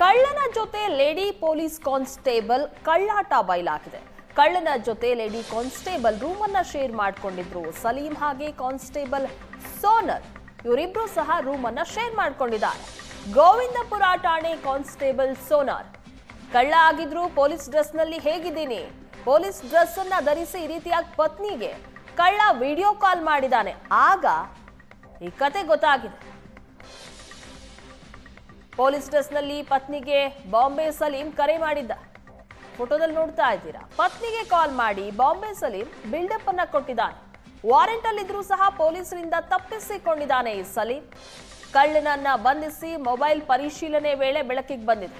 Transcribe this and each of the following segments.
ಕಳ್ಳನ ಜೊತೆ lady police constable ಕಳ್ಳಾಟ ಬಯಲಾಗಿದೆ. ಕಳ್ಳನ ಜೊತೆ ಲೇಡಿ ಕಾನ್ಸ್ಟೇಬಲ್ ರೂಮ್ ಅನ್ನ ಶೇರ್ ಮಾಡ್ಕೊಂಡಿದ್ರು. ಸಲೀಂ ಹಾಗೆ ಕಾನ್ಸ್ಟೇಬಲ್ ಸೋನರ್ ಇವರಿಬ್ರು ಸಹ ರೂಮ್ ಅನ್ನ ಶೇರ್ ಮಾಡ್ಕೊಂಡಿದ್ದಾರೆ. ಗೋವಿಂದಪುರ ಠಾಣೆ ಕಾನ್ಸ್ಟೇಬಲ್ ಸೋನರ್ ಕಳ್ಳ ಆಗಿದ್ರು ಪೊಲೀಸ್ ಡ್ರೆಸ್ನಲ್ಲಿ ಹೇಗಿದ್ದೀನಿ? ಪೊಲೀಸ್ ಡ್ರೆಸ್ ಅನ್ನ ಧರಿಸಿ ಈ ರೀತಿಯಾಗಿ ಪತ್ನಿಗೆ ಕಳ್ಳ ವಿಡಿಯೋ ಕಾಲ್ ಮಾಡಿದ್ದಾನೆ. ಆಗ ಈ ಕತೆ ಗೊತ್ತಾಗಿದೆ. ಪೊಲೀಸ್ ಡ್ರೆಸ್ನಲ್ಲಿ ಪತ್ನಿಗೆ ಬಾಂಬೆ ಸಲೀಂ ಕರೆ ಮಾಡಿದ್ದ. ಫೋಟೋದಲ್ಲಿ ನೋಡ್ತಾ ಇದ್ದೀರಾ? ಪತ್ನಿಗೆ ಕಾಲ್ ಮಾಡಿ ಬಾಂಬೆ ಸಲೀಂ ಬಿಲ್ಡಪ್ ಅನ್ನ ಕೊಟ್ಟಿದ್ದಾನೆ. ವಾರೆಂಟ್ ಅಲ್ಲಿದ್ರೂ ಸಹ ಪೊಲೀಸರಿಂದ ತಪ್ಪಿಸಿಕೊಂಡಿದ್ದಾನೆ ಈ ಸಲೀಂ. ಕಳ್ಳನನ್ನ ಬಂಧಿಸಿ ಮೊಬೈಲ್ ಪರಿಶೀಲನೆ ವೇಳೆ ಬೆಳಕಿಗೆ ಬಂದಿದೆ.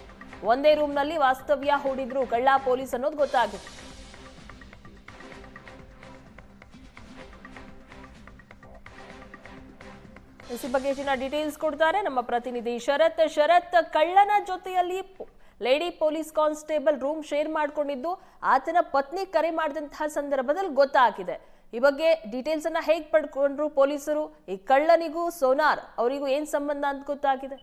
ಒಂದೇ ರೂಮ್ನಲ್ಲಿ ವಾಸ್ತವ್ಯ ಹೂಡಿದ್ರು ಕಳ್ಳ ಪೊಲೀಸ್ ಅನ್ನೋದು ಗೊತ್ತಾಗಿದೆ. ಈ ಬಗ್ಗೆ ಹೆಚ್ಚಿನ ಡೀಟೇಲ್ಸ್ ಕೊಡ್ತಾರೆ. ನಮ್ಮ ಪ್ರತಿನಿಧಿ ಶರತ್ ಶರತ್ ಕಳ್ಳನ ಜೊತೆಯಲ್ಲಿ lady police constable room share ಮಾಡ್ಕೊಂಡಿದ್ದು. ಆತನ ಪತ್ನಿ ಕರೆ ಮಾಡಿದಂತಹ ಸಂದರ್ಭದಲ್ಲಿ ಗೊತ್ತಾಗಿದೆ. ಈ ಬಗ್ಗೆ ಡೀಟೇಲ್ಸ್ ಅನ್ನ ಹೇಗ್ ಪಡ್ಕೊಂಡ್ರು ಪೊಲೀಸರು? ಈ ಕಳ್ಳನಿಗೂ ಸೋನಾರ್, ಅವರಿಗೂ ಏನ್ ಸಂಬಂಧ ಅಂತ ಗೊತ್ತಾಗಿದೆ?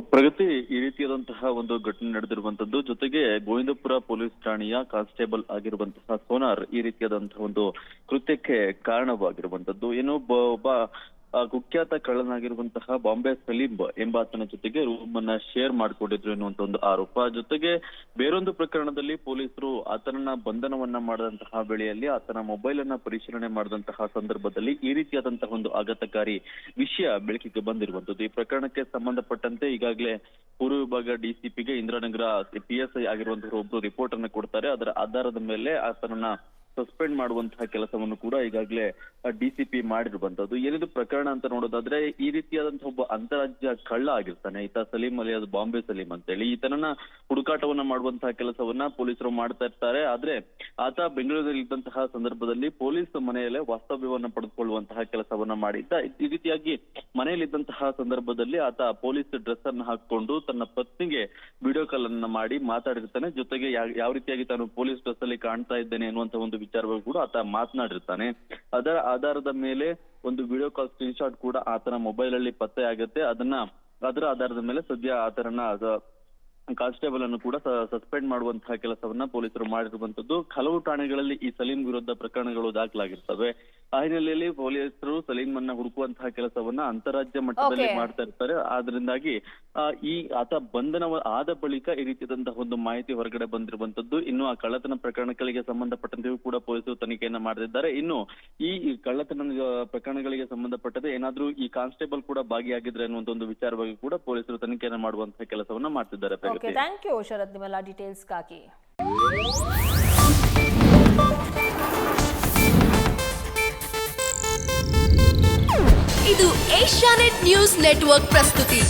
ಪ್ರಗತಿ ಈ ರೀತಿಯಾದಂತಹ ಒಂದು ಘಟನೆ ನಡೆದಿರುವಂತದ್ದು, ಜೊತೆಗೆ ಗೋವಿಂದಪುರ ಪೊಲೀಸ್ ಠಾಣೆಯ ಕಾನ್ಸ್ಟೇಬಲ್ ಆಗಿರುವಂತಹ ಸೋನಾರ್ ಈ ರೀತಿಯಾದಂತಹ ಒಂದು ಕೃತ್ಯಕ್ಕೆ ಕಾರಣವಾಗಿರುವಂತದ್ದು. ಏನು ಒಬ್ಬ ಕುಖ್ಯಾತ ಕಳ್ಳನಾಗಿರುವಂತಹ ಬಾಂಬೆ ಸಲೀಂ ಎಂಬಾತನ ಜೊತೆಗೆ ರೂಮ್ ಅನ್ನ ಶೇರ್ ಮಾಡಿಕೊಂಡಿದ್ರು ಎನ್ನುವಂತ ಒಂದು ಆರೋಪ. ಜೊತೆಗೆ ಬೇರೊಂದು ಪ್ರಕರಣದಲ್ಲಿ ಪೊಲೀಸರು ಆತನನ್ನ ಬಂಧನವನ್ನ ಮಾಡಿದಂತಹ ವೇಳೆಯಲ್ಲಿ ಆತನ ಮೊಬೈಲ್ ಅನ್ನ ಪರಿಶೀಲನೆ ಮಾಡಿದಂತಹ ಸಂದರ್ಭದಲ್ಲಿ ಈ ರೀತಿಯಾದಂತಹ ಒಂದು ಆಘಾತಕಾರಿ ವಿಷಯ ಬೆಳಕಿಗೆ ಬಂದಿರುವಂತದ್ದು ಈ ಪ್ರಕರಣಕ್ಕೆ ಸಂಬಂಧಪಟ್ಟಂತೆ ಈಗಾಗಲೇ ಪೂರ್ವ ವಿಭಾಗ ಡಿಸಿಪಿಗೆ ಇಂದಿರಾನಗರ ಪಿ ಎಸ್ ಐ ಆಗಿರುವಂತಹ ಒಬ್ರು ರಿಪೋರ್ಟ್ ಅನ್ನ ಕೊಡ್ತಾರೆ. ಅದರ ಆಧಾರದ ಮೇಲೆ ಆತನನ್ನ ಸಸ್ಪೆಂಡ್ ಮಾಡುವಂತಹ ಕೆಲಸವನ್ನು ಕೂಡ ಈಗಾಗಲೇ ಡಿಸಿಪಿ ಮಾಡಿರುವಂತದ್ದು ಏನಿದು ಪ್ರಕರಣ ಅಂತ ನೋಡೋದಾದ್ರೆ, ಈ ರೀತಿಯಾದಂತಹ ಒಬ್ಬ ಅಂತಾರಾಜ್ಯ ಕಳ್ಳ ಆಗಿರ್ತಾನೆ. ಈತ ಸಲೀಂ ಅಲಿ ಬಾಂಬೆ ಸಲೀಂ ಅಂತ ಹೇಳಿ ಈತನನ್ನ ಹುಡುಕಾಟವನ್ನ ಮಾಡುವಂತಹ ಕೆಲಸವನ್ನ ಪೊಲೀಸರು ಮಾಡ್ತಾ ಇರ್ತಾರೆ. ಆದ್ರೆ, ಆತ ಬೆಂಗಳೂರಲ್ಲಿ ಇದ್ದಂತಹ ಸಂದರ್ಭದಲ್ಲಿ ಪೊಲೀಸ್ ಮನೆಯಲ್ಲೇ ವಾಸ್ತವ್ಯವನ್ನ ಪಡೆದುಕೊಳ್ಳುವಂತಹ ಕೆಲಸವನ್ನ ಮಾಡಿದ್ದ. ಈ ರೀತಿಯಾಗಿ ಮನೆಯಲ್ಲಿದ್ದಂತಹ ಸಂದರ್ಭದಲ್ಲಿ ಆತ ಪೊಲೀಸ್ ಡ್ರೆಸ್ ಅನ್ನ ಹಾಕೊಂಡು ತನ್ನ ಪತ್ನಿಗೆ ವಿಡಿಯೋ ಕಾಲ್ ಅನ್ನ ಮಾಡಿ ಮಾತಾಡಿರ್ತಾನೆ. ಜೊತೆಗೆ ಯಾವ ರೀತಿಯಾಗಿ ತಾನು ಪೊಲೀಸ್ ಡ್ರೆಸ್ ಅಲ್ಲಿ ಕಾಣ್ತಾ ಇದ್ದೇನೆ ಅನ್ನುವಂತ ಒಂದು ವಿಚಾರಗಳು ಕೂಡ ಆತ ಮಾತನಾಡಿರ್ತಾನೆ. ಅದರ ಆಧಾರದ ಮೇಲೆ ಒಂದು ವಿಡಿಯೋ ಕಾಲ್ ಸ್ಕ್ರೀನ್ ಶಾಟ್ ಕೂಡ ಆತನ ಮೊಬೈಲ್ ಅಲ್ಲಿ ಪತ್ತೆ ಆಗುತ್ತೆ. ಅದನ್ನ, ಅದರ ಆಧಾರದ ಮೇಲೆ ಸದ್ಯ ಆತನನ್ನ ಕಾನ್ಸ್ಟೇಬಲ್ ಅನ್ನು ಕೂಡ ಸಸ್ಪೆಂಡ್ ಮಾಡುವಂತಹ ಕೆಲಸವನ್ನ ಪೊಲೀಸರು ಮಾಡಿರುವಂತದ್ದು ಹಲವು ಠಾಣೆಗಳಲ್ಲಿ ಈ ಸಲೀಂ ವಿರುದ್ಧ ಪ್ರಕರಣಗಳು ದಾಖಲಾಗಿರ್ತವೆ. ಆ ಹಿನ್ನೆಲೆಯಲ್ಲಿ ಪೊಲೀಸರು ಸಲೀಂ ಅನ್ನ ಹುಡುಕುವಂತಹ ಕೆಲಸವನ್ನ ಅಂತಾರಾಜ್ಯ ಮಟ್ಟದಲ್ಲಿ ಮಾಡ್ತಾ ಇರ್ತಾರೆ. ಆದ್ರಿಂದಾಗಿ ಆ, ಈ ಆತ ಬಂಧನ ಆದ ಬಳಿಕ ಈ ರೀತಿಯಾದಂತಹ ಒಂದು ಮಾಹಿತಿ ಹೊರಗಡೆ ಬಂದಿರುವಂತದ್ದು ಇನ್ನು ಆ ಕಳ್ಳತನ ಪ್ರಕರಣಗಳಿಗೆ ಸಂಬಂಧಪಟ್ಟಂತೆಯೂ ಕೂಡ ಪೊಲೀಸರು ತನಿಖೆಯನ್ನ ಮಾಡದಿದ್ದಾರೆ ಇನ್ನು ಈ ಕಳ್ಳತನ ಪ್ರಕರಣಗಳಿಗೆ ಸಂಬಂಧಪಟ್ಟದೆ ಏನಾದ್ರೂ ಈ ಕಾನ್ಸ್ಟೇಬಲ್ ಕೂಡ ಭಾಗಿಯಾಗಿದ್ರೆ ಅನ್ನುವಂತ ಒಂದು ವಿಚಾರವಾಗಿ ಕೂಡ ಪೊಲೀಸರು ತನಿಖೆಯನ್ನ ಮಾಡುವಂತಹ ಕೆಲಸವನ್ನ ಮಾಡ್ತಿದ್ದಾರೆ. ಓಕೆ ಥ್ಯಾಂಕ್ ಯು ಶರತ್ ನಿಮ್ಮೆಲ್ಲ ಡೀಟೇಲ್ಸ್ಗಾಗಿ ಇದು ಏಷ್ಯಾನೆಟ್ ನ್ಯೂಸ್ ನೆಟ್ವರ್ಕ್ ಪ್ರಸ್ತುತಿ.